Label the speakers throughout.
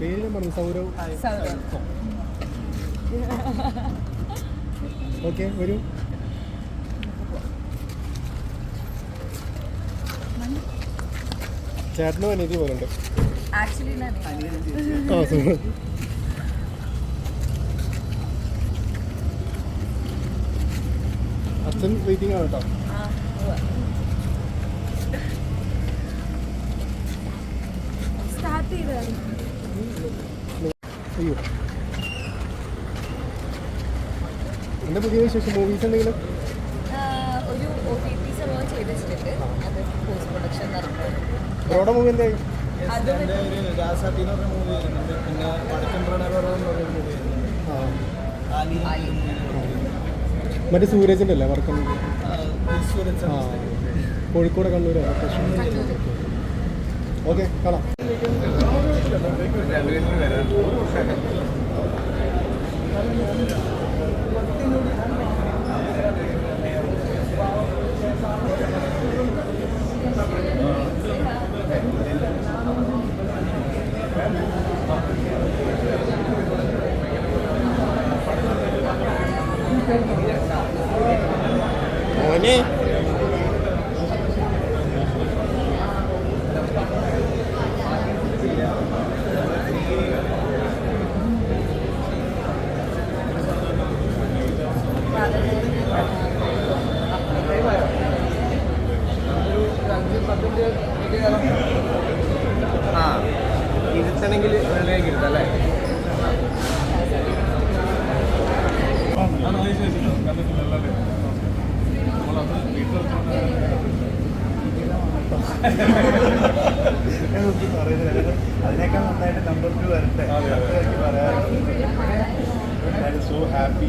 Speaker 1: പേര് ഞാൻ പറഞ്ഞു സൗരവ്. ഓക്കെ വരൂ. ചേട്ടനും അനീതി പോലെ ഉണ്ട് ആ സൂപ്പർ അച്ഛൻ വെയിറ്റിംഗ് ആണ് കേട്ടോ.
Speaker 2: സ്റ്റാർട്ട് ചെയ്തതാണ്
Speaker 1: എന്താ പുതിയ വിശേഷം മൂവീസ് എന്തെങ്കിലും?
Speaker 2: ഒരു ഒ ടി ടി സംഭവം ചെയ്തിട്ടുണ്ട്. അത് പോസ്റ്റ് പ്രൊഡക്ഷൻ നടക്കുന്നത്
Speaker 1: മൂവി എന്തായി?
Speaker 2: അത്
Speaker 3: എന്റെ ഒരു രാസാത്തി എന്ന് പറഞ്ഞ മൂവി വരുന്നുണ്ട് പിന്നെ വടക്കൻ പ്രണയപർവം എന്ന് പറഞ്ഞ മൂവി വരുന്നുണ്ട്.
Speaker 1: മറ്റേ സൂരജിന്റെ അല്ലേ വർക്കം
Speaker 3: ആ,
Speaker 1: കോഴിക്കോട് കണ്ണൂർ ഓക്കെ കാണാം. മോനെ.
Speaker 3: ആ ഇരുത്തണമെങ്കിൽ വെള്ളയിലേക്ക് ഇരുത്താം അല്ലേ?
Speaker 4: അതിനേക്കാൾ നന്നായിട്ട് നമ്പർ ടു വരട്ടെ. പറയാറുണ്ട് സോ ഹാപ്പി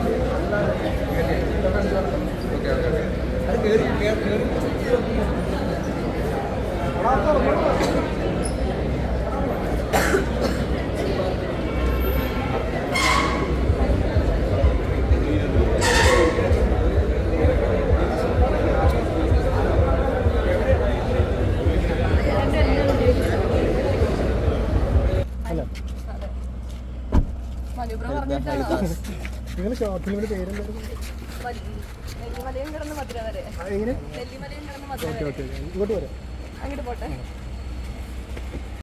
Speaker 1: അല്ല
Speaker 2: മധുര
Speaker 1: ഓക്കെ
Speaker 2: വരെ.
Speaker 1: ഓക്കെ ഇങ്ങോട്ട് വരാം.
Speaker 2: അങ്ങോട്ട് പോട്ടെ.